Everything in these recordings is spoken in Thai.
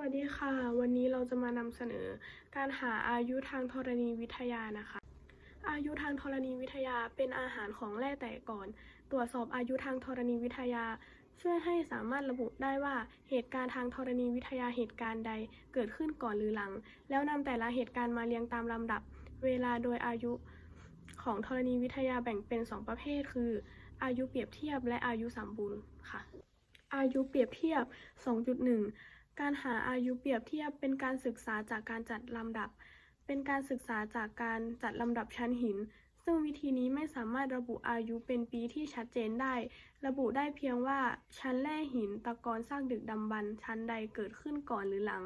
วัสดีค่ะ วันนี้เราจะมานำเสนอการหาอายุทางธรณีวิทยานะคะ อายุทางธรณีวิทยาเป็นอาหารของแร่แต่ก่อน ตรวจสอบอายุทางธรณีวิทยา ช่วยให้สามารถระบุได้ว่าเหตุการณ์ทางธรณีวิทยาเหตุการณ์ใดเกิดขึ้นก่อนหรือหลัง แล้วนำแต่ละเหตุการณ์มาเรียงตามลำดับ เวลาโดยอายุของธรณีวิทยาแบ่งเป็น 2 ประเภท คือ อายุเปรียบเทียบและอายุสมบูรณ์ค่ะ อายุเปรียบเทียบ 2.1 การหาอายุเปรียบเทียบเป็นการศึกษาจากการจัดลำดับ เป็นการศึกษาจากการจัดลำดับชั้นหิน ซึ่งวิธีนี้ไม่สามารถระบุอายุเป็นปีที่ชัดเจนได้ ระบุได้เพียงว่าชั้นแร่หินตะกอนซากดึกดำบรรพ์ชั้นใดเกิดขึ้นก่อนหรือหลัง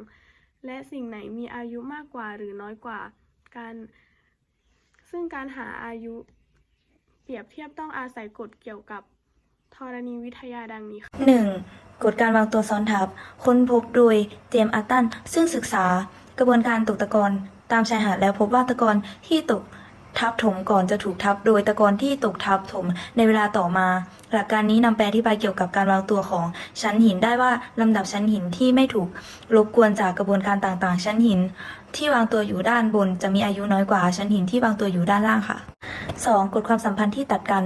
และสิ่งไหนมีอายุมากกว่าหรือน้อยกว่าการซึ่งการหาอายุเปรียบเทียบต้องอาศัยกฎเกี่ยวกับธรณีวิทยาดังนี้ค่ะ 1. กฎการวางตัวซ้อนทับ ค้นพบโดยเจมส์อัตตัน ซึ่งศึกษากระบวนการตกตะกอนตามชายหาดแล้วพบว่าตะกอนที่ตกทับถมก่อนจะถูกทับโดยตะกอนที่ตกทับถมในเวลาต่อมา หลักการนี้นำไปอธิบายเกี่ยวกับการวางตัวของชั้นหินได้ว่าลำดับชั้นหินที่ไม่ถูกรบกวนจากกระบวนการต่างๆ ชั้นหิน ที่วางตัวอยู่ด้านบนจะมีอายุน้อยกว่าชั้นหินที่วางตัวอยู่ด้านล่างค่ะ 2. กฎความสัมพันธ์ที่ตัดกัน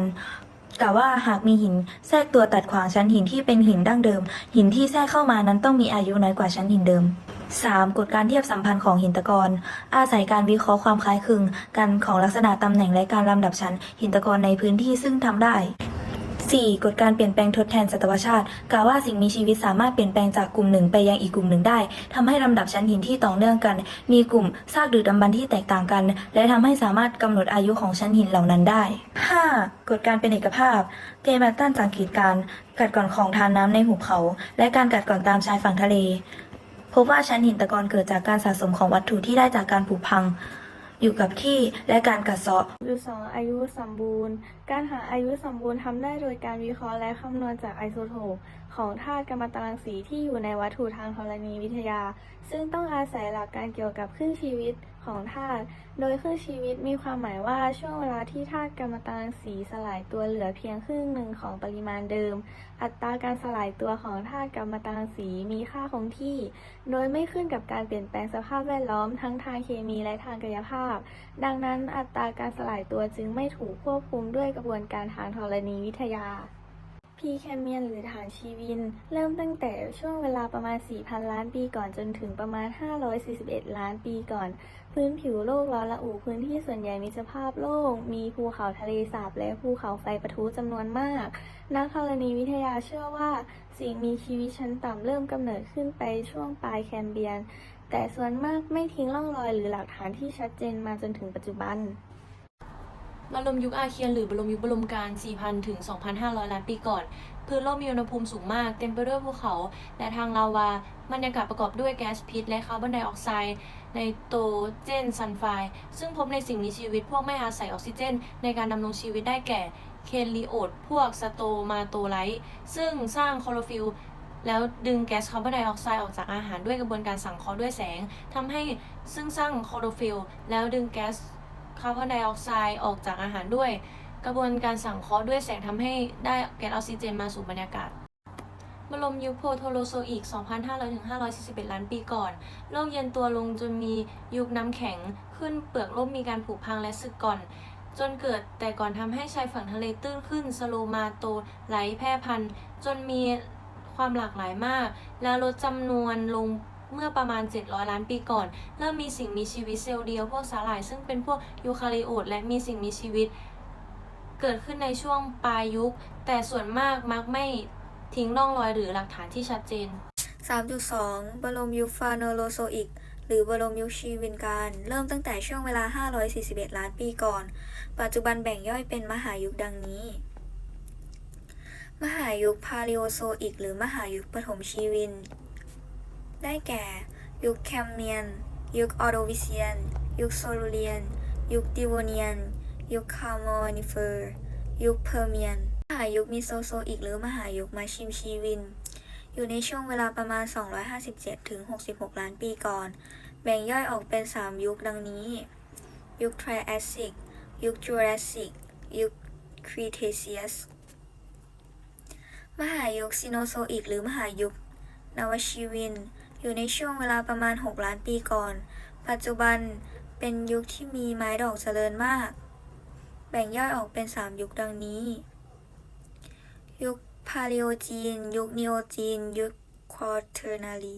กล่าวว่าหากมีหินแทรกตัวตัดขวางชั้นหินที่เป็นหินดั้งเดิม หินที่แทรกเข้ามานั้นต้องมีอายุน้อยกว่าชั้นหินเดิม 3. กฎการเทียบสัมพันธ์ของหินตะกอนอาศัยการวิเคราะห์ความคล้ายคลึงกันของลักษณะตำแหน่งและการลำดับชั้นหินตะกอนในพื้นที่ซึ่งทำได้ 4. กฎการเปลี่ยนแปลงทดแทนสัตวชาติ กล่าวว่าสิ่งมีชีวิตสามารถเปลี่ยนแปลงจากกลุ่มหนึ่งไปยังอีกกลุ่มหนึ่งได้ทำให้ลำดับชั้นหินที่ต่อเนื่องกัน มีกลุ่มซากดึกดำบรรที่แตกต่างกัน และทำให้สามารถกำหนดอายุของชั้นหินเหล่านั้นได้ 5. กฎการเป็นเอกภาพ เจมาตันสังเกตการกัดก่อนของทานน้ำในหุบเขา และการกัดก่อนตามชายฝั่งทะเลพบว่าชั้นหินตะกอนเกิดจากการสะสมของวัตถุที่ได้จากการผุพัง อยู่กับที่และการกัดเซาะดูสองอายุสมบูรณ์ การหาอายุสมบูรณ์ทำได้โดยการวิเคราะห์และคำนวณจากไอโซโทปของธาตุกัมมันตรังสีที่อยู่ในวัตถุทางธรณีวิทยา ซึ่งต้องอาศัยหลักการเกี่ยวกับครึ่งชีวิต ของธาตุโดยครึ่งชีวิตมีความหมายว่าช่วงเวลาที่ธาตุกัมมันตรังสีสลายตัวเหลือเพียงครึ่งหนึ่งของปริมาณเดิม อัตราการสลายตัวของธาตุกัมมันตรังสีมีค่าคงที่ โดยไม่ขึ้นกับการเปลี่ยนแปลงสภาพแวดล้อมทั้งทางเคมีและทางกายภาพ ดังนั้นอัตราการสลายตัวจึงไม่ถูกควบคุมด้วยกระบวนการทางธรณีวิทยาพีแคมเมียนหรือฐานชีวิน เริ่มตั้งแต่ช่วงเวลาประมาณ 4,000 ล้านปีก่อนจนถึงประมาณ 541 ล้านปีก่อน พื้นผิวโลกร้อนละอุพื้นที่ส่วนใหญ่มีสภาพโล่งมีภูเขาทะเลสาบและภูเขาไฟปะทุจำนวนมาก นักธรณีวิทยาเชื่อว่า สิ่งมีชีวิตชั้นต่ำเริ่มกำเนิดขึ้นไปช่วงปลายแคมเบียน แต่ส่วนมากไม่ทิ้งร่องรอยหรือหลักฐานที่ชัดเจนมาจนถึงปัจจุบัน บรมยุคอาเคียนหรือบรมยุคบรมการ 4,000 ถึง 2,500 ล้านปีก่อน พื้นโลกมีอุณหภูมิสูงมาก เต็มไปด้วยภูเขา และทางลาวาบรรยากาศประกอบด้วยแก๊สพิษและคาร์บอนไดออกไซด์ไนโตเจนซัลไฟด์ซึ่งพบในสิ่งมีชีวิตพวกไม่อาศัยออกซิเจน ในการดำรงชีวิตได้แก่เคลีโอดพวกสโตมาโตไลท์ซึ่งสร้างคลอโรฟิลแล้วดึงแก๊สคาร์บอนไดออกไซด์ออกจากอาหารด้วยกระบวนการสังเคราะห์ด้วยแสงทำให้ซึ่งสร้างคลอโรฟิลแล้วดึงแก๊ส คาร์บอนไดออกไซด์ออกจากอาหารด้วย กระบวนการสังเคราะห์ด้วยแสงทำให้ได้แก๊สออกซิเจนมาสู่บรรยากาศบรมยุคโพโทโลโซอีก 2,500-541 ล้านปีก่อน โลกเย็นตัวลงจนมียุคน้ำแข็ง ขึ้นเปลือกโลกมีการผุพังและสึกก่อน จนเกิดแต่ก่อนทำให้ชายฝั่งทะเลตื้นขึ้น สโลมาโตไหลแพร่พันธุ์ จนมีความหลากหลายมาก แล้วลดจำนวนลง เมื่อประมาณ 700 ล้านปีก่อน เริ่มมีสิ่งมีชีวิตเซลล์เดียวพวกสาหร่าย ซึ่งเป็นพวกยูคาริโอตและมีสิ่งมีชีวิต เกิดขึ้นในช่วงปลายยุค แต่ส่วนมากมักไม่ทิ้งร่องรอยหรือหลักฐานที่ชัดเจน 3.2 บรมยุคฟาโนโลโซอิก หรือบรมยุคชีวินการ เริ่มตั้งแต่ช่วงเวลา 541 ล้านปีก่อน ปัจจุบันแบ่งย่อยเป็นมหายุคดังนี้ มหายุคพาลิโอโซอิก หรือมหายุคปฐมชีวิน ได้แก่ ยุคแคมเมียน ยุคออโดวิเซียน ยุคโซลูเลียน ยุคดิโวเนียน ยุคคาร์โมนิเฟอร์ ยุคเพอร์เมียน มหายุคมิโซโซอิกหรือมหายุคมาชิมชีวิน อยู่ในช่วงเวลาประมาณ 257 ถึง 66 ล้านปีก่อน แบ่งย่อยออกเป็น 3 ยุคดังนี้ ยุคไทรแอสซิก ยุคจูราสสิก ยุคครีเทเซียสมหายุคซิโนโซอิกหรือมหายุคนวชีวิน อยู่ในช่วงเวลาประมาณ 6 ล้านปีก่อน ปัจจุบันเป็นยุคที่มีไม้ดอกเจริญมาก แบ่งย่อยออกเป็น 3 ยุคดังนี้ ยุคพาเลโอจีน ยุคนีโอจีน ยุคควอเทอร์นาลี